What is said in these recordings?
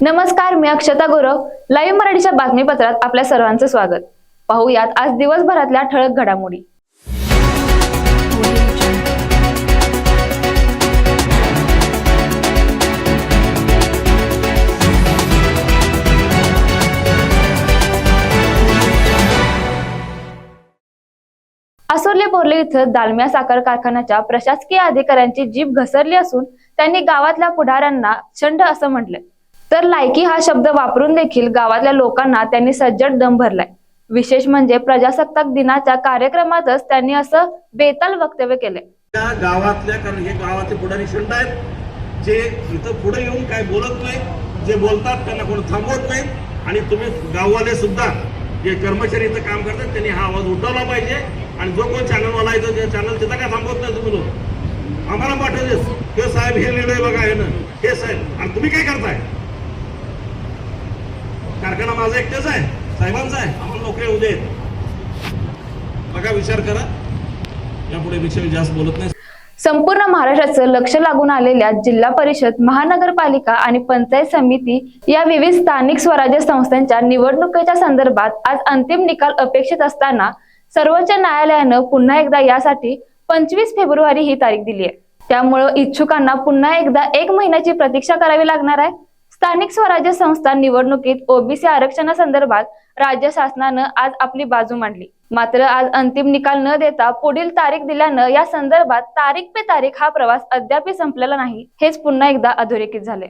नमस्कार मी अक्षता गुरव लाईव्ह मराठीच्या बातमीपत्रात आपल्या सर्वांचं स्वागत. पाहूयात आज दिवसभरातल्या ठळक घडामोडी. असोर्ले बोर्ले इथं दालम्या साखर कारखान्याच्या प्रशासकीय अधिकाऱ्यांची जीभ घसरली असून त्यांनी गावातल्या पुढाऱ्यांना छंड असं म्हटलंय. तर लायकी हा शब्द वापरून देखील गावातल्या लोकांना त्यांनी सज्जड दम भरलाय. विशेष म्हणजे प्रजासत्ताक दिनाच्या कार्यक्रमातच त्यांनी असं बेताल वक्तव्य केले त्या गावातल्या कारण हे गावाचे पुढारी शंड आहेत जे इथं पुढे येऊन काय बोलत नाही जे बोलतात त्यांना कोण थांबवत नाही आणि तुम्ही गाववाले सुद्धा जे कर्मचारी इथं काम करतात त्यांनी हा आवाज उठवला पाहिजे आणि जो कोण चॅनलवाला येतो ते चॅनल तिथं काय थांबवत नाही तुम्ही लोक. आम्हाला पाठवतेस हे साहेब हे निर्णय बघा हे ना हे साहेब आणि तुम्ही काय करताय? कारखाना माझा एकटेच आहे. साहेबांचा आहे. आम्हाला नोकरी येऊ देत. बघा विचार करा. यापुढे पेक्षा मी जास्त बोलत नाही. संपूर्ण महाराष्ट्राचं लक्ष लागून आलेल्या जिल्हा परिषद महानगरपालिका आणि पंचायत समिती या विविध स्थानिक स्वराज्य संस्थांच्या निवडणुकीच्या संदर्भात आज अंतिम निकाल अपेक्षित असताना सर्वोच्च न्यायालयानं पुन्हा एकदा यासाठी पंचवीस फेब्रुवारी ही तारीख दिली आहे. त्यामुळं इच्छुकांना पुन्हा एकदा एक महिन्याची प्रतीक्षा करावी लागणार आहे. स्थानिक स्वराज्य संस्था निवडणुकीत ओबीसी आरक्षणासंदर्भात राज्य शासनानं आज आपली बाजू मांडली. मात्र आज अंतिम निकाल न देता पुढील तारीख दिल्यानं या संदर्भात तारीख पे तारीख हा प्रवास अद्याप संपलेला नाही हेच पुन्हा एकदा अधोरेखित झाले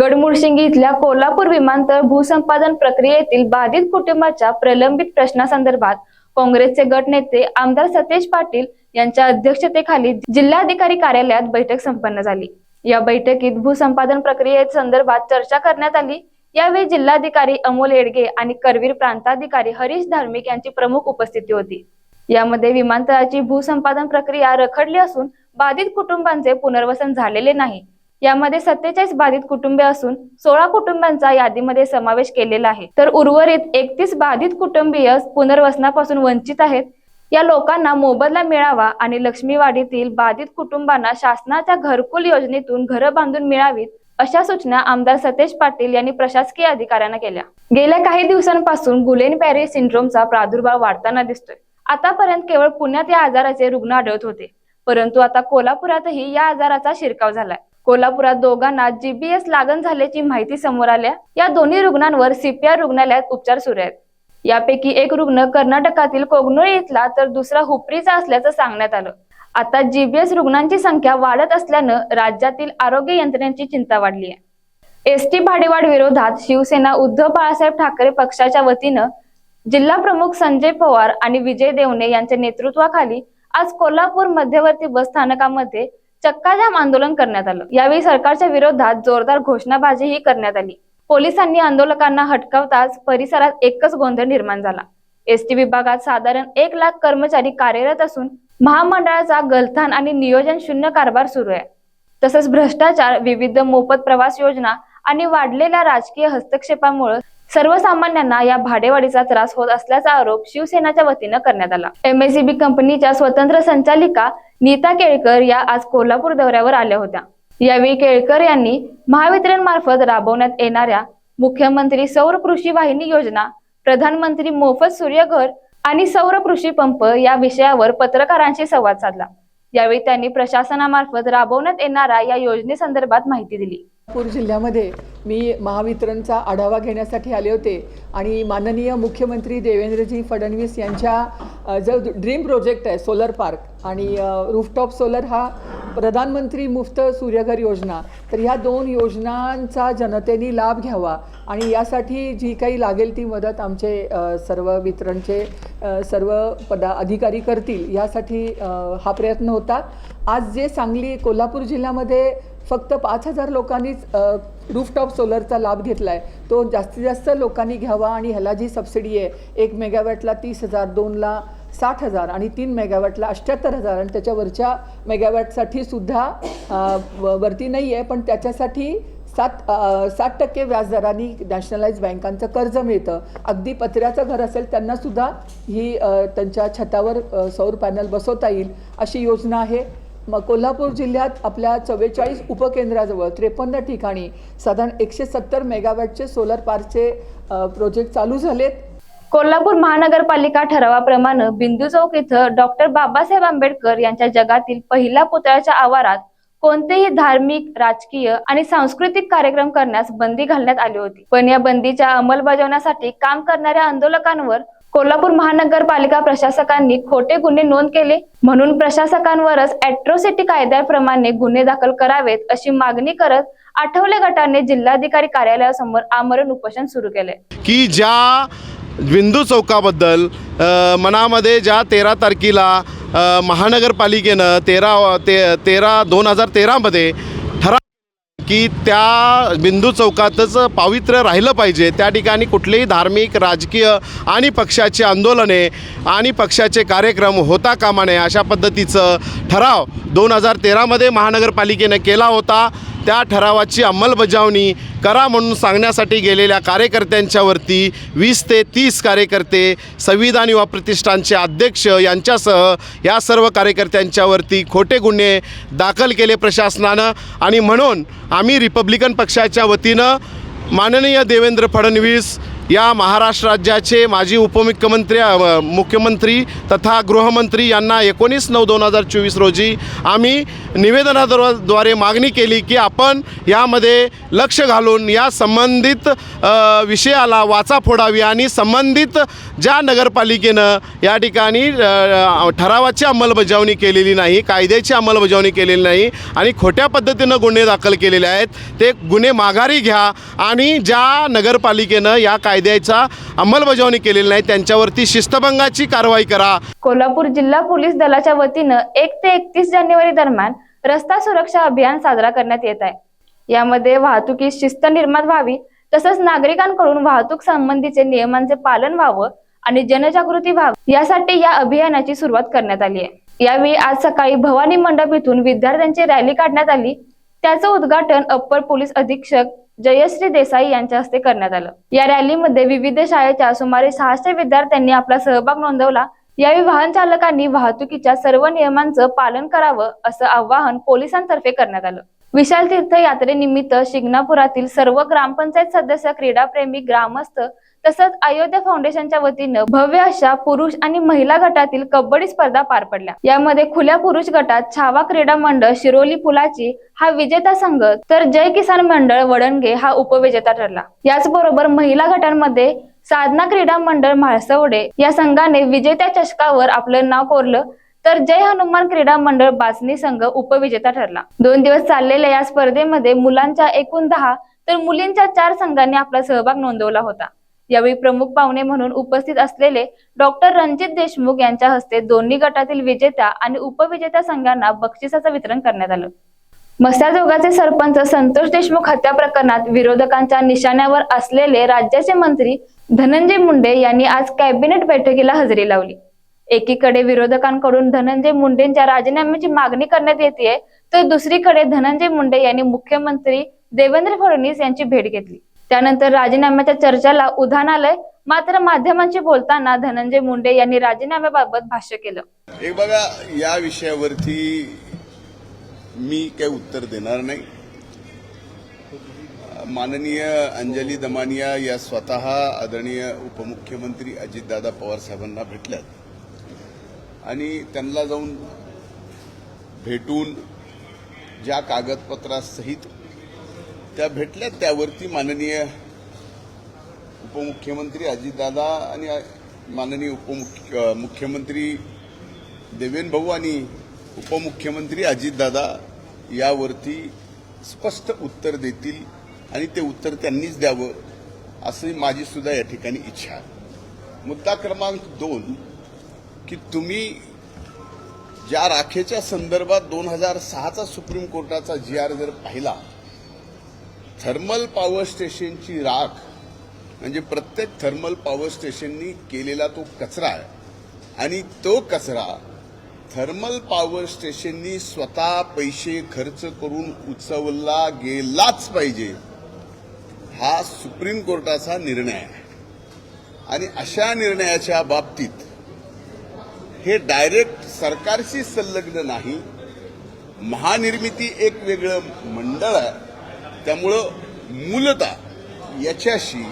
गडमुळशिंगी इथल्या कोल्हापूर विमानतळ भूसंपादन प्रक्रियेतील बाधित कुटुंबाच्या प्रलंबित प्रश्नासंदर्भात काँग्रेसचे गटनेते आमदार सतेज पाटील यांच्या अध्यक्षतेखाली जिल्हाधिकारी कार्यालयात बैठक संपन्न झाली. या बैठकीत भूसंपादन प्रक्रिये संदर्भात चर्चा करण्यात आली. यावेळी जिल्हाधिकारी अमोल येडगे आणि करवीर प्रांताधिकारी हरीश धार्मिक यांची प्रमुख उपस्थिती होती. यामध्ये विमानतळाची भूसंपादन प्रक्रिया रखडली असून बाधित कुटुंबांचे पुनर्वसन झालेले नाही. यामध्ये सत्तेचाळीस बाधित कुटुंबे असून सोळा कुटुंबांचा यादीमध्ये समावेश केलेला आहे. तर उर्वरित एकतीस बाधित कुटुंबीय पुनर्वसनापासून वंचित आहेत. या लोकांना मोबदला मिळावा आणि लक्ष्मीवाडीतील बाधित कुटुंबांना शासनाच्या घरकुल योजनेतून घरं बांधून मिळावीत अशा सूचना आमदार सतेज पाटील यांनी प्रशासकीय अधिकाऱ्यांना केल्या. गेल्या काही दिवसांपासून गुलेन पॅरी सिंड्रोमचा प्रादुर्भाव वाढताना दिसतोय. आतापर्यंत केवळ पुण्यात या आजाराचे रुग्ण आढळत होते. परंतु आता कोल्हापुरातही या आजाराचा शिरकाव झालाय. कोल्हापुरात दोघांना जीबीएस लागण झाल्याची माहिती समोर आल्या. या दोन्ही रुग्णांवर सीपीआर रुग्णालयात उपचार सुरू आहेत. यापैकी एक रुग्ण कर्नाटकातील कोगनोळी इथला तर दुसरा हुपरीचा असल्याचं सांगण्यात आलं. आता जीबीएस रुग्णांची संख्या वाढत असल्यानं राज्यातील आरोग्य यंत्रणेची चिंता वाढली आहे. एसटी भाडेवाढ विरोधात शिवसेना उद्धव बाळासाहेब ठाकरे पक्षाच्या वतीनं जिल्हा प्रमुख संजय पवार आणि विजय देवणे यांच्या नेतृत्वाखाली आज कोल्हापूर मध्यवर्ती बस स्थानकामध्ये चक्काजाम आंदोलन करण्यात आलं. यावेळी सरकारच्या विरोधात जोरदार घोषणाबाजीही करण्यात आली. पोलिसांनी आंदोलकांना हटकावताच परिसरात एकच गोंधळ निर्माण झाला. एसटी विभागात साधारण एक लाख कर्मचारी कार्यरत असून महामंडळाचा गलथान आणि नियोजन शून्य कारभार सुरू आहे. तसंच भ्रष्टाचार विविध मोफत प्रवास योजना आणि वाढलेल्या राजकीय हस्तक्षेपामुळे सर्वसामान्यांना या भाडेवाढीचा त्रास होत असल्याचा आरोप शिवसेनाच्या वतीनं करण्यात आला. एमएससीबी कंपनीच्या स्वतंत्र संचालिका नीता केळकर या आज कोल्हापूर दौऱ्यावर आल्या होत्या. यावेळी केळकर यांनी महावितरण मार्फत राबवण्यात येणाऱ्या मुख्यमंत्री सौर कृषी वाहिनी योजना प्रधानमंत्री मोफत सूर्यघर आणि सौर कृषी पंप या विषयावर पत्रकारांशी संवाद साधला. यावेळी त्यांनी प्रशासनामार्फत राबवण्यात येणाऱ्या या योजनेसंदर्भात माहिती दिली. नागपूर जिल्ह्यामध्ये मी महावितरणचा आढावा घेण्यासाठी आले होते. आणि माननीय मुख्यमंत्री देवेंद्रजी फडणवीस यांच्या जो ड्रीम प्रोजेक्ट आहे सोलर पार्क आणि रूफटॉप सोलर हा प्रधानमंत्री मुफ्त सूर्यघर योजना तर ह्या दोन योजनांचा जनतेने लाभ घ्यावा आणि यासाठी जी काही लागेल ती मदत आमचे सर्व वितरणचे सर्व पदा अधिकारी करतील यासाठी हा प्रयत्न होता. आज जे सांगली कोल्हापूर जिल्ह्यामध्ये फक्त पाच हजार लोकांनीच रूफटॉप सोलरचा लाभ घेतला आहे तो जास्तीत जास्त लोकांनी घ्यावा आणि ह्याला जी सबसिडी आहे एक मेगावॅटला तीस हजार दोनला साठ हजार आणि तीन मेगावॅटला अठ्ठ्याहत्तर हजार आणि त्याच्यावरच्या मेगावॅटसाठी सुद्धा व- वरती नाही आहे पण त्याच्यासाठी सात सात टक्के व्याजदराने नॅशनलाइज बँकांचं कर्ज मिळतं. अगदी पत्र्याचं घर असेल त्यांनासुद्धा ही त्यांच्या छतावर सौर पॅनल बसवता येईल अशी योजना आहे. म कोल्हापूर जिल्ह्यात आपल्या चव्वेचाळीस उपकेंद्राजवळ त्रेपन्न ठिकाणी साधारण एकशे सत्तर मेगावॅटचे सोलर पार्कचे प्रोजेक्ट चालू झालेत. कोल्हापूर महानगरपालिका ठरावाप्रमाणे बिंदू चौक इथं डॉक्टर बाबासाहेब आंबेडकर यांच्या जगातील पहिल्या पुतळ्याच्या आवारात कोणतेही धार्मिक राजकीय आणि सांस्कृतिक कार्यक्रम करण्यास बंदी घालण्यात आली होती. पण या बंदीच्या अंमलबजावण्यासाठी काम करणाऱ्या आंदोलकांवर कोल्हापूर महानगरपालिका प्रशासकांनी खोटे गुन्हे नोंद केले म्हणून प्रशासकांवरच अॅट्रोसिटी कायद्याप्रमाणे गुन्हे दाखल करावेत अशी मागणी करत आठवले गटाने जिल्हाधिकारी कार्यालयासमोर आमरण उपोषण सुरू केले. की ज्या बिंदू चौकाबद्दल मनामध्ये ज्या तेरा तारखेला महानगरपालिकेनं तेरा ते तेरा दोन हजार तेरामध्ये की त्या बिंदू चौकातच पावित्र्य राहिलं पाहिजे. त्या ठिकाणी कुठलेही धार्मिक राजकीय आणि पक्षाची आंदोलने आणि पक्षाचे कार्यक्रम होता कामा नये अशा पद्धतीचं ठराव दोन हजार तेरामध्ये महानगरपालिकेनं केला होता. त्या ठरावाची अंमलबजावणी करा म्हणून सांगण्यासाठी गेलेल्या कार्यकर्त्यांच्यावरती वीस ते तीस कार्यकर्ते संविधान युवा प्रतिष्ठानचे अध्यक्ष यांच्यासह या सर्व कार्यकर्त्यांच्यावरती खोटे गुन्हे दाखल केले प्रशासनानं. आणि म्हणून आम्ही रिपब्लिकन पक्षाच्या वतीनं माननीय देवेंद्र फडणवीस या महाराष्ट्र राज्याचे माजी उपमुख्यमंत्री मुख्यमंत्री तथा गृहमंत्री यांना एकोणीस नऊ दोन हजार चोवीस रोजी आम्ही निवेदनाद्वारे मागणी केली की आपण यामध्ये लक्ष घालून या संबंधित विषयाला वाचा फोडावी आणि संबंधित ज्या नगरपालिकेनं या ठिकाणी ठरावाची अंमलबजावणी केलेली नाही कायद्याची अंमलबजावणी केलेली नाही आणि खोट्या पद्धतीनं गुन्हे दाखल केलेले आहेत ते गुन्हे माघारी घ्या आणि ज्या नगरपालिकेनं या कायद्याचा अंमलबजावणी केलेली नाही त्यांच्यावरती शिस्तभंगाची कारवाई करा. कोल्हापूर जिल्हा पोलीस दलाच्या वतीनं एक ते एकतीस जानेवारी दरम्यान रस्ता सुरक्षा अभियान साजरा करण्यात येत आहे. यामध्ये वाहतुकीत शिस्त निर्माण व्हावी तसंच नागरिकांकडून वाहतूक संबंधीचे नियमांचे पालन व्हावं आणि जनजागृती व्हावी यासाठी या अभियानाची सुरुवात करण्यात आली आहे. यावेळी आज सकाळी भवानी मंडप इथून विद्यार्थ्यांची रॅली काढण्यात आली. त्याचं उद्घाटन अप्पर पोलीस अधीक्षक जयश्री देसाई यांच्या हस्ते करण्यात आलं. या रॅलीमध्ये विविध शाळेच्या सुमारे सहाशे विद्यार्थ्यांनी आपला सहभाग नोंदवला. यावेळी वाहन चालकांनी वाहतुकीच्या सर्व नियमांचं पालन करावं असं आवाहन पोलिसांतर्फे करण्यात आलं. विशाल तीर्थ यात्रेनिमित्त शिंगणापुरातील सर्व ग्रामपंचायत सदस्य क्रीडाप्रेमी ग्रामस्थ तसंच अयोध्या फाउंडेशनच्या वतीनं भव्य अशा पुरुष आणि महिला गटातील कबड्डी स्पर्धा पार पडल्या. यामध्ये खुल्या पुरुष गटात छावा क्रीडा मंडळ शिरोली पुलाची हा विजेता संघ तर जय किसान मंडळ वडणगे हा उपविजेता ठरला. याचबरोबर महिला गटांमध्ये साधना क्रीडा मंडळ म्हाळसवडे या संघाने विजेत्या चषकावर आपलं नाव कोरलं तर जय हनुमान क्रीडा मंडळ बासनी संघ उपविजेता ठरला. दोन दिवस चाललेल्या या स्पर्धेमध्ये मुलांच्या एकूण दहा तर मुलींच्या चार संघांनी आपला सहभाग नोंदवला होता. यावेळी प्रमुख पाहुणे म्हणून उपस्थित असलेले डॉक्टर रणजित देशमुख यांच्या हस्ते दोन्ही गटातील विजेत्या आणि उपविजेत्या संघांना बक्षिसाचं वितरण करण्यात आलं. मस्याजोगाचे सरपंच संतोष देशमुख हत्या प्रकरणात विरोधकांच्या निशाण्यावर असलेले राज्याचे मंत्री धनंजय मुंडे यांनी आज कॅबिनेट बैठकीला हजेरी लावली. एकीकडे विरोधकांकडून धनंजय मुंडेंच्या राजीनाम्याची मागणी करण्यात येते तर दुसरीकडे धनंजय मुंडे यांनी मुख्यमंत्री देवेंद्र फडणवीस यांची भेट घेतली. त्यानंतर राजीनाम्याच्या चर्चेला उधाण आलंय. मात्र माध्यमांशी बोलताना धनंजय मुंडे यांनी राजीनाम्याबाबत भाष्य केलं. एक बघा या विषयावरती मी काही उत्तर देणार नाही. माननीय अंजली दमानिया या स्वतः आदरणीय उपमुख्यमंत्री अजितदादा पवार साहेबांना भेटल्यात. आणि त्यांना जाऊन भेटून ज्या कागदपत्रासहित त्या भेटल्यात त्यावरती माननीय उपमुख्यमंत्री अजितदादा आणि माननीय उपमुख्य मुख्यमंत्री देवेंद्र भाऊ आणि उपमुख्यमंत्री अजितदादा यावरती स्पष्ट उत्तर देतील आणि ते उत्तर त्यांनीच द्यावं असं माझी सुद्धा या ठिकाणी इच्छा. आहे मुद्दा क्रमांक दोन की तुम्ही ज्या राखेच्या संदर्भात दोन हजार सहाचा सुप्रीम कोर्टाचा जी आर जर पाहिला थर्मल पॉवर स्टेशनची राख म्हणजे प्रत्येक थर्मल पॉवर स्टेशननी केलेला तो कचरा आहे. आणि तो कचरा थर्मल पॉवर स्टेशननी स्वतः पैसे खर्च करून उचवला गेलाच पाहिजे हा सुप्रीम कोर्टाचा निर्णय आहे. आणि अशा निर्णयाच्या बाबतीत हे डायरेक्ट सरकारशी संलग्न नाही महानिर्मिती एक वेगळं मंडळ आहे. त्यामुळं मूलतः याच्याशी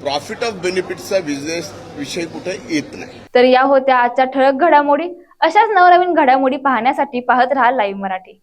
प्रॉफिट ऑफ बेनिफिटचा बिझनेस विषय कुठे येत नाही. तर या होत्या आजच्या ठळक घडामोडी. अशाच नवनवीन घडामोडी पाहण्यासाठी पाहत राहा लाईव्ह मराठी.